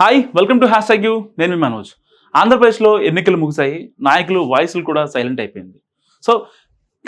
Hi welcome to hashtag you నేను మీ మనోజ్. ఆంధ్రప్రదేశ్లో ఎన్నికలు ముగిశాయి. నాయకులు వాయిస్లు కూడా సైలెంట్ అయిపోయింది. సో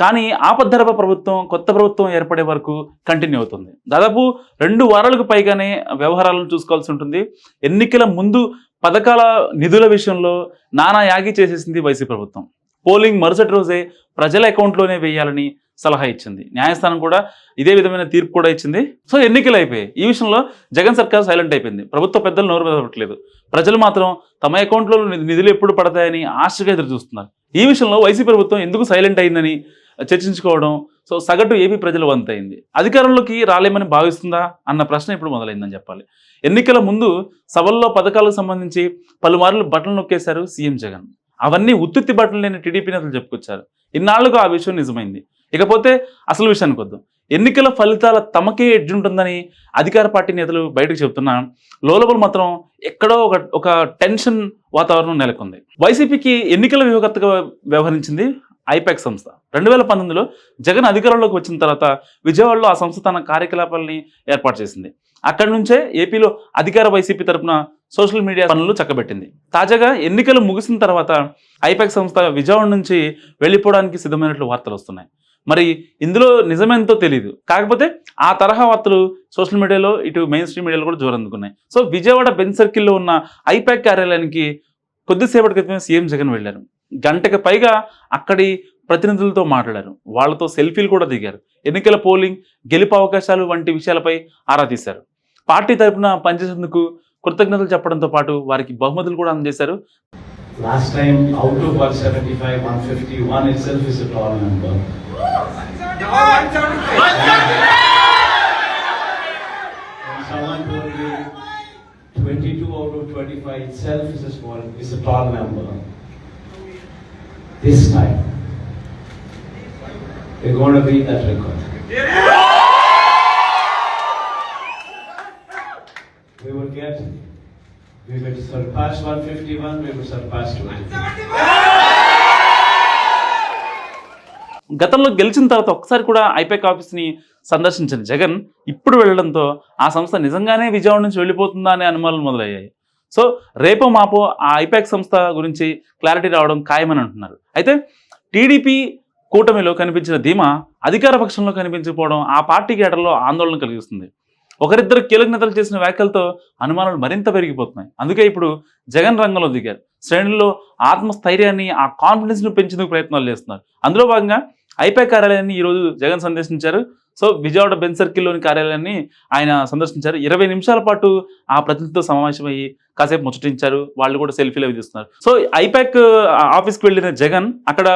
కానీ ఆపద్ధర్భ ప్రభుత్వం కొత్త ప్రభుత్వం ఏర్పడే వరకు కంటిన్యూ అవుతుంది. దాదాపు రెండు వారాలకు పైగానే వ్యవహారాలను చూసుకోవాల్సి ఉంటుంది. ఎన్నికల ముందు పథకాల నిధుల విషయంలో నానా యాగి చేసేసింది వైసీపీ ప్రభుత్వం. పోలింగ్ మరుసటి రోజే ప్రజల అకౌంట్లోనే వేయాలని సలహా ఇచ్చింది. న్యాయస్థానం కూడా ఇదే విధమైన తీర్పు కూడా ఇచ్చింది. సో ఎన్నికలు అయిపోయాయి. ఈ విషయంలో జగన్ సర్కార్ సైలెంట్ అయిపోయింది. ప్రభుత్వ పెద్దలు నోరు మెదపట్లేదు ప్రజలు మాత్రం తమ అకౌంట్లో ని- నిధులు ఎప్పుడు పడతాయని ఆశగా ఎదురు చూస్తున్నారు. ఈ విషయంలో వైసీ ప్రభుత్వం ఎందుకు సైలెంట్ అయిందని చర్చించుకోవడం సో సగటు ఏపీ ప్రజలు వంతైంది అధికారంలోకి రాలేమని భావిస్తుందా అన్న ప్రశ్న ఇప్పుడు మొదలైందని చెప్పాలి. ఎన్నికల ముందు సభల్లో పథకాలకు సంబంధించి పలుమార్లు బట్టలు నొక్కేశారు సీఎం జగన్. అవన్నీ ఉత్తుత్తి బట్టలు లేని టీడీపీ నేతలు చెప్పుకొచ్చారు. ఇన్నాళ్ళుగా ఆ విషయం నిజమైంది. ఇకపోతే అసలు విషయానికి వద్దాం. ఎన్నికల ఫలితాల తమకే ఎడ్జ్ ఉంటుందని అధికార పార్టీ నేతలు బయటకు చెబుతున్నా లోపల మాత్రం ఎక్కడో ఒక ఒక టెన్షన్ వాతావరణం నెలకొంది. వైసీపీకి ఎన్నికల వ్యూహకర్తగా వ్యవహరించింది ఐపాక్ సంస్థ. రెండు వేల పంతొమ్మిదిలో జగన్ అధికారంలోకి వచ్చిన తర్వాత విజయవాడలో ఆ సంస్థ తన కార్యకలాపాలని ఏర్పాటు చేసింది. అక్కడి నుంచే ఏపీలో అధికార వైసీపీ తరపున సోషల్ మీడియా పనులు చక్కబెట్టింది. తాజాగా ఎన్నికలు ముగిసిన తర్వాత ఐపాక్ సంస్థ విజయవాడ నుంచి వెళ్ళిపోవడానికి సిద్ధమైనట్లు వార్తలు వస్తున్నాయి. మరి ఇందులో నిజమేంతో తెలియదు కాకపోతే ఆ తరహా వార్తలు సోషల్ మీడియాలో ఇటు మెయిన్ స్ట్రీమ్ మీడియాలో కూడా జోరందుకున్నాయి సో విజయవాడ బెంచ్ సర్కిల్లో ఉన్న ఐపాక్ కార్యాలయానికి కొద్దిసేపటి క్రితమే సీఎం జగన్ వెళ్ళారు. గంటకి పైగా అక్కడి ప్రతినిధులతో మాట్లాడారు. వాళ్ళతో సెల్ఫీలు కూడా దిగారు. ఎన్నికల పోలింగ్ గెలుపు అవకాశాలు వంటి విషయాలపై ఆరా తీశారు. పార్టీ తరపున పనిచేసేందుకు కృతజ్ఞతలు చెప్పడంతో పాటు వారికి బహుమతులు కూడా అందజేశారు. Last time, out of 175, 151 itself is a tall number. 22 out of 25 itself is a small, is a tall number. This time, we're going to beat that record. We will get, we will surpass 151, we will surpass 22. గతంలో గెలిచిన తర్వాత ఒక్కసారి కూడా I-PAC ఆఫీస్ని సందర్శించిన జగన్ ఇప్పుడు వెళ్ళడంతో ఆ సంస్థ నిజంగానే విజయవాడ నుంచి వెళ్ళిపోతుందా అనే అనుమానాలు మొదలయ్యాయి. సో రేపో మాపో ఆ ఐపాక్ సంస్థ గురించి క్లారిటీ రావడం ఖాయమని అంటున్నారు. అయితే టీడీపీ కూటమిలో కనిపించిన ధీమా అధికార పక్షంలో కనిపించకపోవడం ఆ పార్టీ కేటర్లో ఆందోళన కలిగిస్తుంది. ఒకరిద్దరు కీలక నేతలు చేసిన వ్యాఖ్యలతో అనుమానాలు మరింత పెరిగిపోతున్నాయి. అందుకే ఇప్పుడు జగన్ రంగంలో దిగారు. శ్రేణుల్లో ఆత్మస్థైర్యాన్ని ఆ కాన్ఫిడెన్స్ను పెంచేందుకు ప్రయత్నాలు చేస్తున్నారు. అందులో భాగంగా ఐపాక్ కార్యాలయాన్ని ఈరోజు జగన్ సందర్శించారు. సో విజయవాడ బెన్ సర్కిల్లోని కార్యాలయాన్ని ఆయన సందర్శించారు. ఇరవై నిమిషాల పాటు ఆ ప్రతినిధితో సమావేశమయ్యి కాసేపు ముచ్చటించారు. వాళ్ళు కూడా సెల్ఫీలు అవి తీస్తున్నారు. సో ఐపాక్ ఆఫీస్కి వెళ్ళిన జగన్ అక్కడ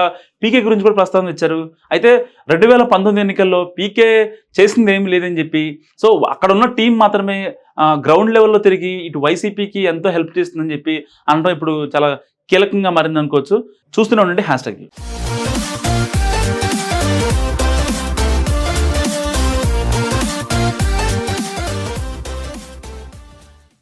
పీకే గురించి కూడా ప్రస్తావన ఇచ్చారు. అయితే రెండు వేల పంతొమ్మిది ఎన్నికల్లో పీకే చేసింది ఏమీ లేదని చెప్పి సో అక్కడ ఉన్న టీం మాత్రమే గ్రౌండ్ లెవెల్లో తిరిగి ఇటు వైసీపీకి ఎంతో హెల్ప్ చేస్తుందని చెప్పి అనడం ఇప్పుడు చాలా కీలకంగా మారింది అనుకోవచ్చు చూస్తూనే ఉండండి హ్యాష్ ట్యాగ్